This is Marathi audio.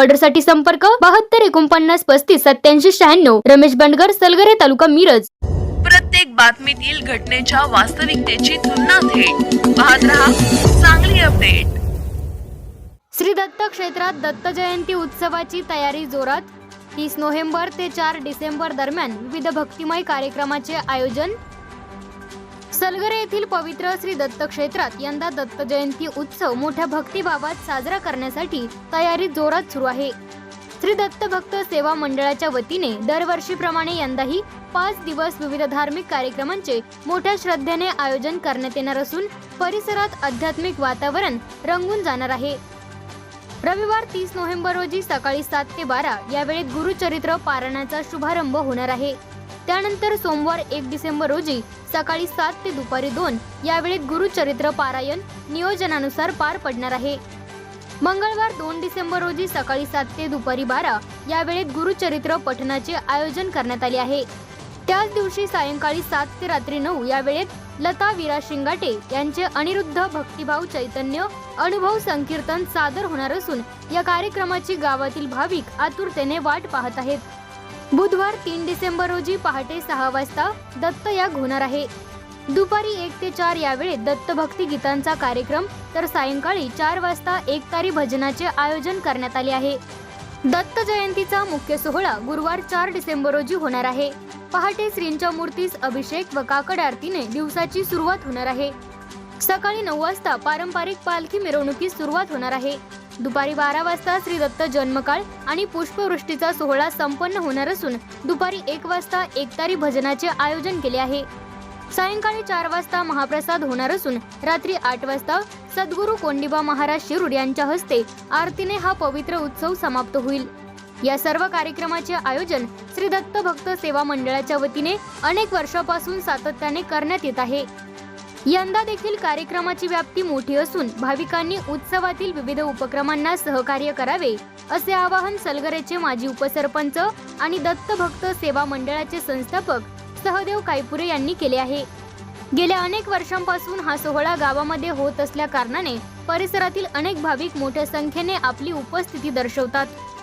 ऑर्डरसाठी संपर्क बहात्तर एकोणपन्नास पस्तीस सत्याऐंशी शहाण्णव. रमेश बंडगर सलगरे तालुका मिरज. प्रत्येक बातमीतील घटनेच्या वास्तविकतेची तुलना थेट. पाहत रहा चांगली अपडेट. श्री दत्त क्षेत्रात दत्त जयंती उत्सवाची तयारी जोरात. तीस नोव्हेंबर ते चार डिसेंबर दरम्यान विविध भक्तिमय कार्यक्रमाचे आयोजन. सलगरे येथील पवित्र श्री दत्त क्षेत्रात यंदा दत्त जयंती उत्सव मोठ्या भक्तिभावात साजरा करण्यासाठी तयारी जोरात सुरू आहे. श्री दत्त भक्त सेवा मंडळाच्या वतीने दरवर्षीप्रमाणे यंदाही पाच दिवस विविध धार्मिक कार्यक्रमांचे मोठ्या श्रद्धेने आयोजन करण्यात येणार असून परिसरात आध्यात्मिक वातावरण रंगून जाणार आहे. रविवार तीस नोव्हेंबर रोजी सकाळी सात ते बारा या वेळेत गुरुचरित्र पारायणाचा शुभारंभ होणार आहे. त्यानंतर सोमवार एक डिसेंबर रोजी सकाळी सात ते दुपारी दोन यावेळी गुरुचरित्र पारायण नियोजनानुसार पार पडणार आहे. मंगळवार दोन डिसेंबर रोजी सकाळी सात ते दुपारी बारा या वेळेत गुरुचरित्र पठणाचे आयोजन करण्यात आले आहे. त्याच दिवशी सायंकाळी सात ते रात्री नऊ या वेळेत लता वीरा शिंगाटे यांचे अनिरुद्ध भक्तिभाव चैतन्य अनुभव संकीर्तन सादर होणार असून या कार्यक्रमाची गावातील भाविक आतुरतेने वाट पाहत आहेत. बुधवार तीन डिसेंबर रोजी पहाटे सहा वाजता दत्त याग होणार आहे. दुपारी एक ते चार या वेळेत गीतांचा कार्यक्रम तर सायंकाळी चार वाजता एकतारी भजनाचे आयोजन करण्यात आले आहे. दत्त जयंतीचा मुख्य सोहळा गुरुवार चार डिसेंबर रोजी होणार आहे. पहाटे श्रींच्या मूर्तीस अभिषेक व काकड आरतीने दिवसाची सुरुवात होणार आहे. सकाळी नऊ वाजता पारंपरिक पालखी मिरवणुकीस सुरुवात होणार आहे. दुपारी बारा वाजता श्री दत्त जन्मकाळ आणि पुष्पवृष्टीचा सोहळा संपन्न होणार असून दुपारी एक वाजता एकतारी भजनाचे आयोजन केले आहे. सायंकाळी चार वाजता महाप्रसाद होणार असून रात्री आठ वाजता सद्गुरू कोंडिबा महाराज शिरूर यांच्या हस्ते आरतीने हा पवित्र उत्सव समाप्त होईल. या सर्व कार्यक्रमाचे आयोजन श्री दत्त भक्त सेवा मंडळाच्या वतीने अनेक वर्षापासून सातत्याने करण्यात येत आहे. यंदा देखील कार्यक्रमाची व्याप्ती मोठी असून भाविकांनी उत्सवातील विविध उपक्रमांना सहकार्य करावे असे आवाहन सलगरेचे माजी उपसरपंच आणि दत्त भक्त सेवा मंडळाचे संस्थापक सहदेव कायपुरे यांनी केले आहे. गेल्या अनेक वर्षांपासून हा सोहळा गावामध्ये होत असल्या कारणाने परिसरातील अनेक भाविक मोठ्या संख्येने आपली उपस्थिती दर्शवतात.